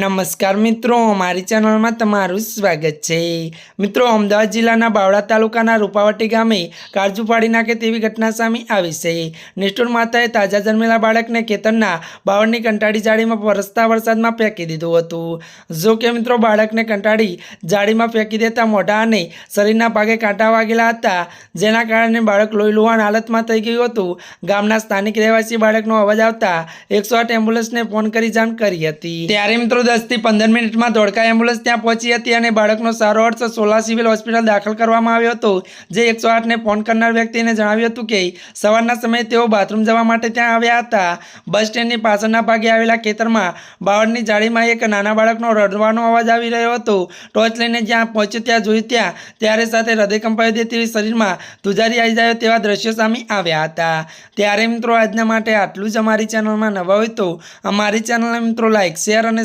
નમસ્કાર મિત્રો, મારી ચેનલમાં તમારું સ્વાગત છે. મિત્રો, અમદાવાદ જિલ્લાના બાવળા તાલુકાના રૂપાવટી ગામે કાળજુ પાડી નાખે તેવી ઘટના સામે આવી છે. નિષ્ઠુર માતાએ તાજા જન્મેલા બાળકને ખેતરના બાવળની કંટાળી જાળીમાં વરસતા વરસાદમાં ફેંકી દીધું હતું. જો કે મિત્રો, બાળકને કંટાળી જાળીમાં ફેંકી દેતા મોઢા અને શરીરના ભાગે કાંટા વાગેલા હતા, જેના કારણે બાળક લોહી લુહાણ હાલતમાં થઈ ગયું હતું. ગામના સ્થાનિક રહેવાસી બાળકનો અવાજ આવતા એકસો એમ્બ્યુલન્સને ફોન કરી જાણ કરી હતી. ત્યારે મિત્રો દસથી પંદર મિનિટમાં ધોળકા એમ્બ્યુલન્સ ત્યાં પહોંચી હતી અને બાળકનો સારો અર્થ સોલા સિવિલ હોસ્પિટલ દાખલ કરવામાં આવ્યો હતો. જે એકસો આઠને ફોન કરનાર વ્યક્તિને જણાવ્યું હતું કે, સવારના સમયે તેઓ બાથરૂમ જવા માટે ત્યાં આવ્યા હતા. બસ સ્ટેન્ડની પાછળના ભાગે આવેલા ખેતરમાં બાવળની જાળીમાં એક નાના બાળકનો રડવાનો અવાજ આવી રહ્યો હતો. ટોર્ચ લઈને જ્યાં પહોંચ્યો ત્યાં જોયું ત્યાં ત્યારે સાથે હૃદય કંપાવી તેવી શરીરમાં ધુજારી આવી જાય તેવા દ્રશ્યો સામે આવ્યા હતા. ત્યારે મિત્રો, આજના માટે આટલું જ અમારી ચેનલમાં નવા હોય તો અમારી ચેનલને મિત્રો લાઇક શેર અને